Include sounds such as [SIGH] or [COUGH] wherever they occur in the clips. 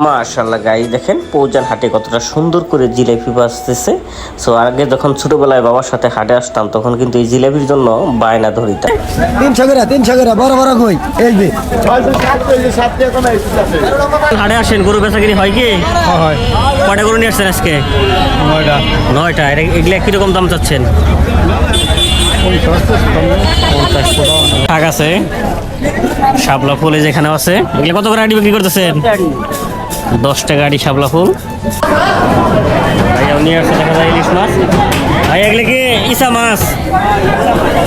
মাশাল্লাহ গাই দেখেন পৌজান হাটে কতটা সুন্দর করে জিলাপি বাজতেছে। সো আগে যখন ছোটবেলায় বাবার সাথে হাটে আসতাম তখন কিন্তু এই জিলাপির জন্য বায়না ধরিতাম। তিনশো করে তিনশো করে বড় বড় কই এই যে হাটে আসেন গরু বেচাকিনি হয় কি? হয় কটা গরু নিয়ে আসছেন আজকে? নয়টা। নয়টা এর- এগুলা কীরকম দাম চাচ্ছেন? শাক আছে শাপলা ফুল যেখানে আছে এগুলো কত করে বিক্রি করতেছেন? দশ গাড়ি শাপলা ফুল। ভাইয়া আসছে দেখা যায় মাছ। ভাই এগুলো কি ইসা মাছ?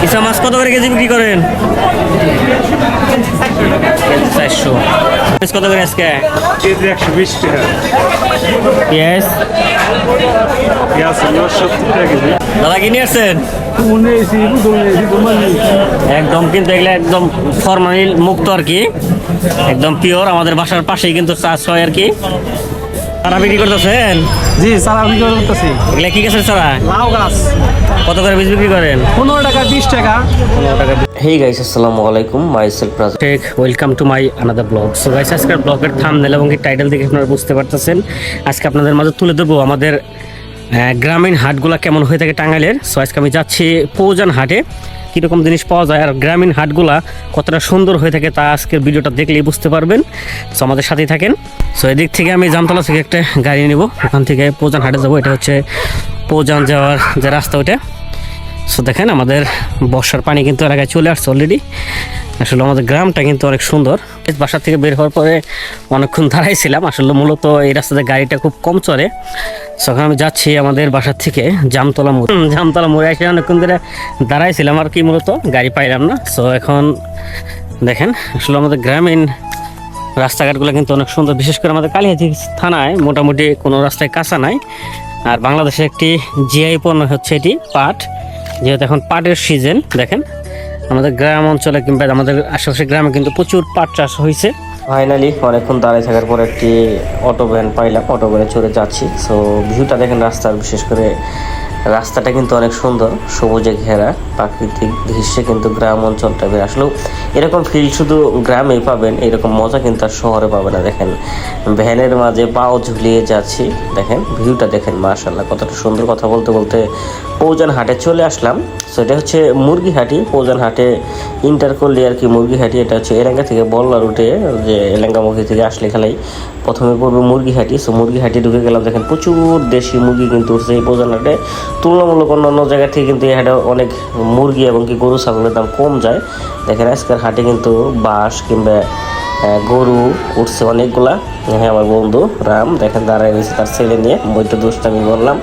ইসা মাছ কত করে কেজি বিক্রি করেন? চারশো। কত করে আজকে? কেজি একশো বিশ টাকা। পেঁয়াজ পেঁয়াজ হলো সত্তর টাকা কেজি। দাদা আসছেন? একদম কিন্তু এগুলো একদম ফরমালিন মুক্ত আর কি। একদম পিওর আমাদের বাসার পাশেই কিন্তু চাষ হয় আর কি। তারা বিক্রি করতেছেন? জি সারা বিক্রি করতেছি। এগুলো কি গেছে সারা লাউ গাছ। কত করে বীজ বিক্রি করেন? পনেরো টাকা বিশ টাকা। টাকা হেই গাইস আসসালামু আলাইকুম myself Raja tech welcome to my another blog so guys আজকের ব্লগের থামনেল এবং টাইটেল দেখে আপনারা বুঝতে পারতেছেন। আজকে আপনাদের মাঝে তুলে ধরবো আমাদের গ্রামীণ হাটগুলা কেমন হয়ে থাকে টাঙ্গাইলের। সো আজকে আমি যাচ্ছি পৌজান হাটে। কীরকম জিনিস পাওয়া যায় আর গ্রামীণ হাটগুলা কতটা সুন্দর হয়ে থাকে তা আজকের ভিডিওটা দেখলেই বুঝতে পারবেন। সো আমাদের সাথেই থাকেন। সো এদিক থেকে আমি জামতলা থেকে একটা গাড়ি নেব। ওখান থেকে পৌজান হাটে যাব। এটা হচ্ছে পৌজান যাওয়ার যে রাস্তা ওইটা। সো দেখেন আমাদের বর্ষার পানি কিন্তু এলাকায় চলে আসছে অলরেডি আসলে আমাদের গ্রামটা কিন্তু অনেক সুন্দর। বাসা থেকে বের হওয়ার পরে অনেকক্ষণ দাঁড়াইছিলাম। আসলে মূলত এই রাস্তাতে গাড়িটা খুব কম চলে। সো এখন আমি যাচ্ছি আমাদের বাসার থেকে জামতলা মোড়। জামতলা মোড়ে এসে অনেকক্ষণ ধরে দাঁড়াইছিলাম আর কি মূলত, গাড়ি পাইলাম না। সো এখন দেখেন, আসলে আমাদের গ্রামীণ রাস্তাঘাটগুলো কিন্তু অনেক সুন্দর। বিশেষ করে আমাদের কালিহাতি থানায় মোটামুটি কোনো রাস্তায় কাঁচা নাই। আর বাংলাদেশে একটি জিআই পণ্য হচ্ছে এটি, পাট। যেহেতু এখন পাটের সিজন দেখেন। আমাদের গ্রাম অঞ্চলে কিংবা আমাদের আশেপাশে গ্রামে কিন্তু প্রচুর পাট চাষ হয়েছে ফাইনালি অনেকক্ষণ দাঁড়িয়ে থাকার পর একটি অটো ভ্যান পাইলাম অটো ভ্যানে চড়ে যাচ্ছি। সো ভিউটা দেখেন রাস্তার, বিশেষ করে রাস্তাটা কিন্তু অনেক সুন্দর, সবুজে ঘেরা, প্রাকৃতিক দৃশ্যে কিন্তু গ্রাম অঞ্চলটা টাইপের আসলেও এরকম ফিল শুধু গ্রামেই পাবেন, এরকম মজা কিন্তু আর শহরে পাবে না। দেখেন, ভ্যানের মাঝে পাও ঝুলিয়ে যাচ্ছি। দেখেন ভিউটা দেখেন মাশাল্লাহ কতটা সুন্দর কথা বলতে বলতে পৌজান হাটে চলে আসলাম। সো এটা হচ্ছে মুরগি হাটি পৌজান হাটে ইন্টার করলে আর কি মুরগি হাটি, এটা হচ্ছে এলাঙ্গা থেকে বল্লা রুটে, যে এলাঙ্গামুখী থেকে আসলে খেলাই প্রথমে পড়বে মুরগি হাটি। সো মুরগি হাটি ঢুকে গেলাম, দেখেন প্রচুর দেশি মুরগি কিন্তু উঠছে এই পৌজান হাটে। তুলনামূলক অন্যান্য জায়গা থেকে কিন্তু এই হাটে অনেক মুরগি এবং কি গরু, ছাগলের দাম কম যায়। দেখেন আজকের হাটে কিন্তু বাঁশ কিংবা গরু উঠছে অনেকগুলা। হ্যাঁ আমার বন্ধু রাম, দেখেন দাঁড়ায় রয়েছে তার ছেলে নিয়ে। বইটা দোষটা আমি বললাম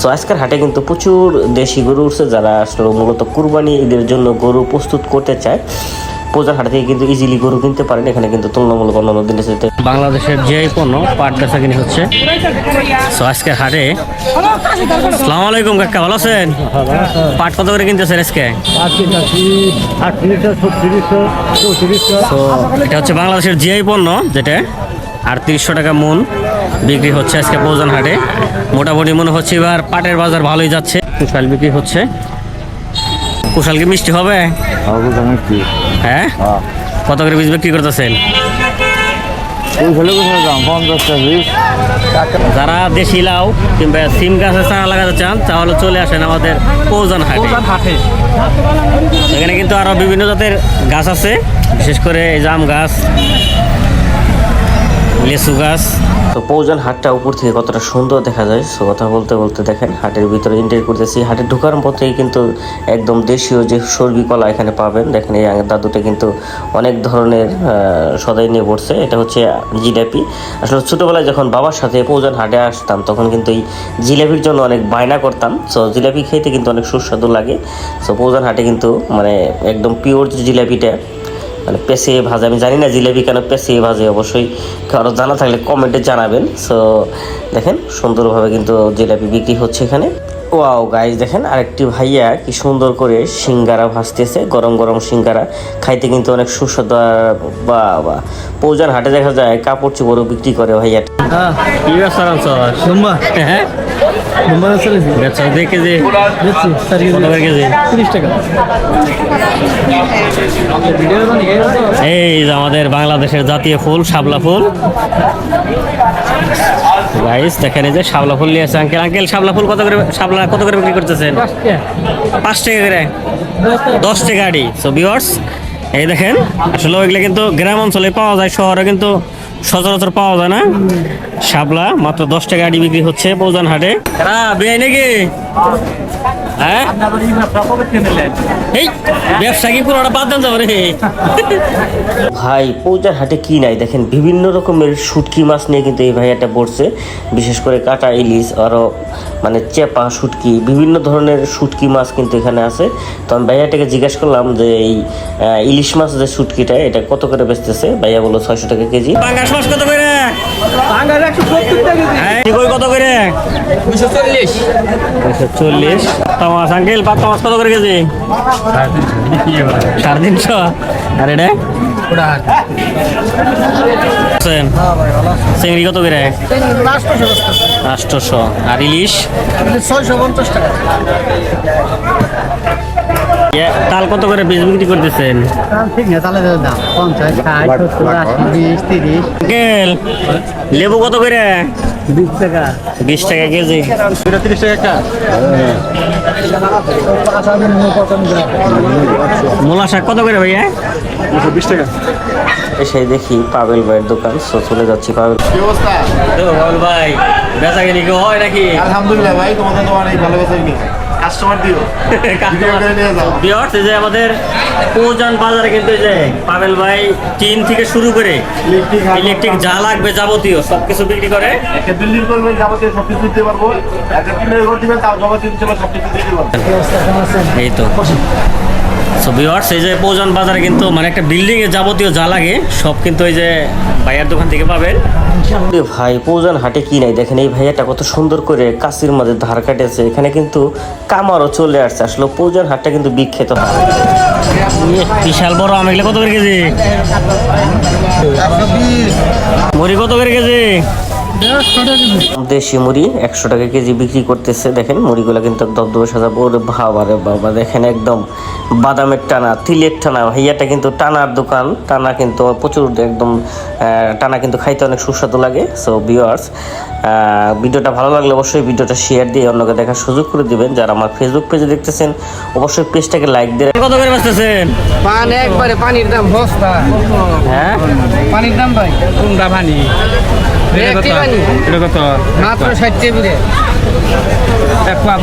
সো আজকের হাটে কিন্তু প্রচুর দেশি গরু উঠছে যারা আসলে মূলত কুরবানি ঈদের জন্য গরু প্রস্তুত করতে চায়। পূজার হাটে থেকে কিন্তু ইজিলি গরু কিনতে পারেন। এখানে কিন্তু তুলনামূলক অন্যান্য দিনের সাথে বাংলাদেশের জিআই পণ্য পাট বেচা কিনে হচ্ছে। আজকের হাটে। সালাম আলাইকুম কাকা, ভালো আছেন? পাট কত করে কিনতেছেন আজকে? এটা হচ্ছে বাংলাদেশের জিআই পণ্য, যেটা আটত্রিশশো টাকা মন বিক্রি হচ্ছে আজকে পৌজান হাটে মোটামুটি মনে হচ্ছে এবার পাটের বাজার ভালোই যাচ্ছে। বিক্রি হচ্ছে। কুশাল কি মিষ্টি হবে? হ্যাঁ? কত করে বীজ বিক্রি করতেছেন? যারা দেশি লাউ কিংবা সিম গাছের চারা লাগাতে চান তাহলে চলে আসেন আমাদের পৌজান হাটে। এখানে কিন্তু আরও বিভিন্ন জাতের গাছ আছে বিশেষ করে এই জাম গাছ লেসু গাছ। তো পৌজান হাটটা উপর থেকে কতটা সুন্দর দেখা যায়, সো কথা বলতে বলতে দেখেন, হাটের ভিতরে এন্ট্রি করতেছি। হাটে ঢোকার পথেই কিন্তু একদম দেশীয় যে সর্বি কলা এখানে পাবেন, দেখেন এই দাদুটা কিন্তু অনেক ধরনের সদাই নিয়ে পড়ছে। এটা হচ্ছে জিলাপি। আসলে ছোটোবেলায় যখন বাবার সাথে পৌজান হাটে আসতাম, তখন কিন্তু এই জিলাপির জন্য অনেক বায়না করতাম। সো জিলাপি খেতে কিন্তু অনেক সুস্বাদু লাগে। সো পৌজান হাটে কিন্তু মানে একদম পিওর যে জিলাপিটা মানে পেঁচিয়ে ভাজে, আমি জানি না জিলেবি কেন পেঁচিয়ে ভাজে, অবশ্যই কারও জানা থাকলে কমেন্টে জানাবেন। সো দেখেন, সুন্দরভাবে কিন্তু জিলাপি বিক্রি হচ্ছে এখানে। ওয়াও গাইজ দেখেন আরেকটি ভাইয়া কি সুন্দর করে সিঙ্গারা ভাসতেছে গরম গরম সিঙ্গারা। খাইতে কিন্তু অনেক সুস্বাদু আর বা বা পৌজার হাটে দেখা যায় কাপড় চোপড়ও বিক্রি করে ভাইয়া। হ্যাঁ কি ব্যবসা হ্যাঁ? ব্যবসা কেজি। তিরিশ টাকা। এই যে আমাদের বাংলাদেশের জাতীয় ফুল শাপলা ফুল। গাইস দেখেন এই যে শাবলা ফুল নিয়ে আছে আঙ্কেল আঙ্কেল শাবলা ফুল কত করে শাবলা কত করে বিক্রি করতেছেন? পাঁচ টাকা করে? দশ টাকা আড়ি। সো বিয়ার্স এই দেখেন আসলে ওইগুলো কিন্তু গ্রাম অঞ্চলে পাওয়া যায় শহরে কিন্তু সচরাচর পাওয়া যায় না। শাপলা, মাত্র দশ টাকা আড়ি বিক্রি হচ্ছে পৌজান হাটে নাকি? হ্যাঁ? ব্যবসা কি বাদ ভাই পৌজার হাটে কি নাই? দেখেন, বিভিন্ন রকমের শুটকি মাছ নিয়ে কিন্তু এই ভাইয়াটা পড়ছে বিশেষ করে কাটা ইলিশ আরও মানে চেপা শুটকি বিভিন্ন ধরনের শুটকি মাছ কিন্তু এখানে আছে। তো আমি ভাইয়াটাকে জিজ্ঞেস করলাম যে এই ইলিশ মাছ যে শুটকিটা এটা কত করে বেচতেছে? ভাইয়া বলল ছয়শো টাকা কেজি। পাঙ্গাস মাছ কত করে? কত করে? দুশো চল্লিশ। আঙ্কেল মাছ কত করে কেজি? সাড়ে তিনশো। আর এটা? চিংড়ি কত করে? আটশোশো আর ইলিশ? ছয়শো পঞ্চাশ টাকা তাল কত করে বীজ বিক্রি করতেছেন? তিরিশ লেবু কত করে? বিশ টাকা বিশ টাকা কেজি। মূলা শাক কত করে ভাইয়া? বিশ টাকা এসে দেখি পাবেল ভাইয়ের দোকান। চলে যাচ্ছি পাবেল। বল ভাই। বেচা কিনি কি হয় নাকি? আলহামদুলিল্লাহ ভাই তোমাদের তো অনেক ভালো কাস্টমার দিও। [LAUGHS] বিয়ার্স এই যে আমাদের পৌজান বাজারে কিন্তু এই যে পাবেল ভাই টিন থেকে শুরু করে ইলেকট্রিক যা লাগবে যাবতীয় সবকিছু বিক্রি করে। একটা বিল্ডিং করবেন যাবতীয় সব কিছু দিতে পারব। একটা টিনের ঘর দিবেন তাও যাবতীয় দিতে সব কিছু দিতে পারব। এই তো। সো বিয়ার্স এই যে পৌজান বাজারে কিন্তু মানে একটা বিল্ডিং এ যাবতীয় যা লাগে সব কিন্তু এই যে ভাইয়ার দোকান থেকে পাবেন। ভাই পৌজান হাটে কি নাই? দেখেন এই ভাইয়াটা কত সুন্দর করে কাশির মাঝে ধার কাটেছে। এখানে কিন্তু কামারও চলে আসছে। আসলে পৌজান হাটটা কিন্তু বিখ্যাত হয় ইয়ে, বিশাল বড় আম এগুলো কত করে কেজি? মরি কত করে কেজি? দেশি মুড়ি একশো টাকা কেজি বিক্রি করতেছে। দেখেন মুড়িগুলো কিন্তু দবদবে সাদা ওরে বাবা রে বাবা দেখেন একদম বাদামের টানা তিলের টানা। ভাইয়াটা কিন্তু টানার দোকান। টানা কিন্তু প্রচুর একদম টানা কিন্তু খাইতে অনেক সুস্বাদু লাগে। সো ভিউয়ার্স ভিডিওটা ভালো লাগলে অবশ্যই ভিডিওটা শেয়ার দিয়ে অন্যকে দেখার সুযোগ করে দিবেন। যারা আমার ফেসবুক পেজে দেখতেছেন অবশ্যই পেজটাকে লাইক দিয়ে কত করে বেচতেছেন? পান একবারে পানির দাম বস্তা। হ্যাঁ? পানির দাম ভাই? কোনটা পানি? পানি মাত্র ষাট টেবিলে এক পা